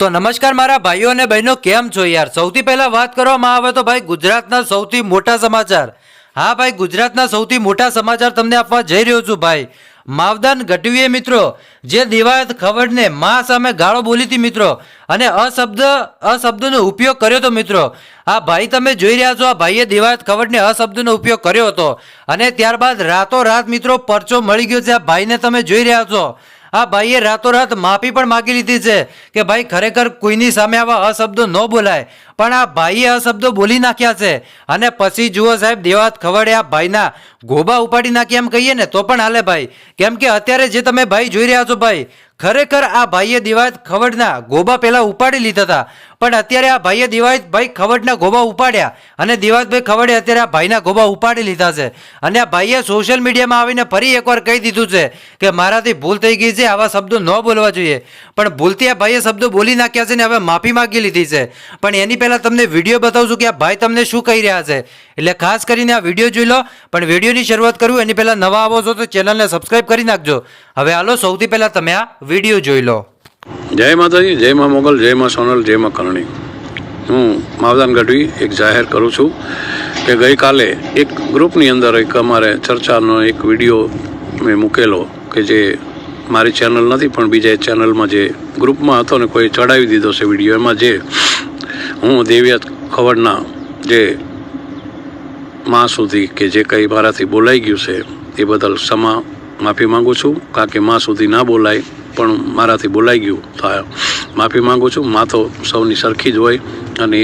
તો નમસ્કાર મારા ભાઈઓ અને બહેનો, કેમ છો યાર? સૌથી પહેલા વાત કરવામાં આવે તો ભાઈ ગુજરાતના સૌથી મોટા સમાચાર. હા ભાઈ, ગુજરાતના સૌથી મોટા સમાચાર તમને આપવા જઈ રહ્યો છું ભાઈ. માવદાન ગઢવીએ મિત્રો, જે દિવાયત ખવડને મા સામે ગાળો બોલી હતી મિત્રો, અને અશબ્દ, અશબ્દનો ઉપયોગ કર્યો હતો મિત્રો. આ ભાઈ તમે જોઈ રહ્યા છો, આ ભાઈએ દિવાયત ખવડને અશબ્દનો ઉપયોગ કર્યો હતો. અને ત્યારબાદ રાતોરાત મિત્રો પરચો મળી ગયો છે, આ ભાઈને તમે જોઈ રહ્યા છો. આ ભાઈએ રાતોરાત માફી પણ માગી લીધી છે. કે ભાઈ, ખરેખર કોઈની સામે આવા અશબ્દો ન બોલાય, પણ આ ભાઈએ અશબ્દો બોલી નાખ્યા છે. અને પછી જુઓ સાહેબ, દેવાત ખવડે આ ભાઈના ગોબા ઉપાડી નાખ્યા એમ કહીએ ને, તો પણ હાલે ભાઈ. કેમ કે અત્યારે જે તમે ભાઈ જોઈ રહ્યા છો ભાઈ, ખરેખર આ ભાઈએ દિવાયત ખવડના ગોબા પહેલા ઉપાડી લીધા હતા. પણ અત્યારે આ ભાઈએ દિવાયત ભાઈ ખવડના ગોબા ઉપાડ્યા. અને દિવાયતભાઈ ખવડે અત્યારે આ ભાઈના ગોબા ઉપાડી લીધા છે. અને આ ભાઈએ સોશિયલ મીડિયામાં આવીને ફરી એકવાર કહી દીધું છે કે, મારાથી ભૂલ થઈ ગઈ છે, આવા શબ્દો ન બોલવા જોઈએ. પણ ભૂલથી આ ભાઈએ શબ્દો બોલી નાખ્યા છે ને હવે માફી માંગી લીધી છે. પણ એની પહેલાં તમને વીડિયો બતાવું છું કે આ ભાઈ તમને શું કહી રહ્યા છે. એટલે ખાસ કરીને આ વીડિયો જોઈ લો, પણ વિડીયોની શરૂઆત કરું, એની પહેલાં નવા આવો છો તો ચેનલને સબસ્ક્રાઈબ કરી નાખજો. હવે હાલો, સૌથી પહેલાં તમે આ વીડિયો જોઈ લો. જય માતાજી, જય મા મોગલ, જય મા સોનલ, જય મા કરણી. હું માવદાન ગઢવી એક જાહેર કરું છું કે ગઈકાલે એક ગ્રુપની અંદર એક અમારે ચર્ચાનો એક વીડિયો મેં મૂકેલો કે જે મારી ચેનલ નથી, પણ બીજા ચેનલમાં જે ગ્રુપમાં હતો ને કોઈ ચડાવી દીધો છે વીડિયો એમાં જે હું દેવિયા ખવડના જે માં સુધી કે જે કંઈ મારાથી બોલાઈ ગયું છે, એ બદલ ક્ષમા માફી માંગુ છું. કારણ કે માં સુધી ના બોલાય, પણ મારાથી બોલાઈ ગયું થાય માફી માંગુ છું. માં તો સૌની સરખી જ હોય અને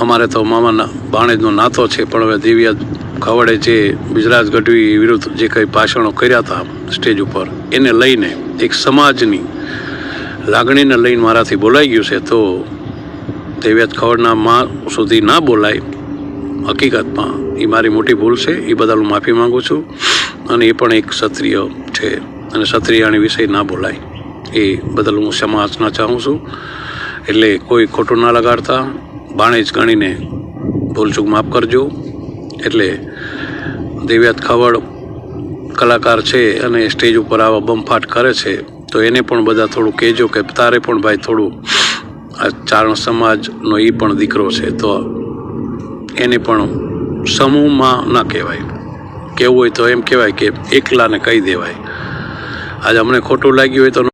અમારે તો મામાના ભાણેજનો નાતો છે, પણ હવે દિવ્યા ખવડે જે ગુજરાત ગઢવી વિરુદ્ધ જે કંઈ ભાષણો કર્યા હતા સ્ટેજ ઉપર, એને લઈને એક સમાજની લાગણીને લઈને મારાથી બોલાઈ ગયું છે, તો દેવ્યાત ખવડના માં સુધી ના બોલાય. હકીકતમાં એ મારી મોટી ભૂલ છે એ બદલ હું માફી માંગુ છું અને એ પણ એક ક્ષત્રિય છે અને ક્ષત્રિયાણી વિષય ના બોલાય. એ બદલ હું ક્ષમાચના ચાહું છું. એટલે કોઈ ખોટું ના લગાડતા બાણે જ ગણીને ભૂલચૂક માફ કરજો. એટલે દિવ્યાત ખવડ કલાકાર છે અને સ્ટેજ ઉપર આવા બમફાટ કરે છે, તો એને પણ બધા થોડું કહેજો કે તારે પણ ભાઈ થોડું આ ચારણ સમાજનો એ પણ દીકરો છે, તો એને પણ સમૂહમાં ના કહેવાય. કેવું હોય તો એમ કહેવાય કે એકલાને કહી દેવાય. આજે અમને ખોટું લાગ્યું હોય તો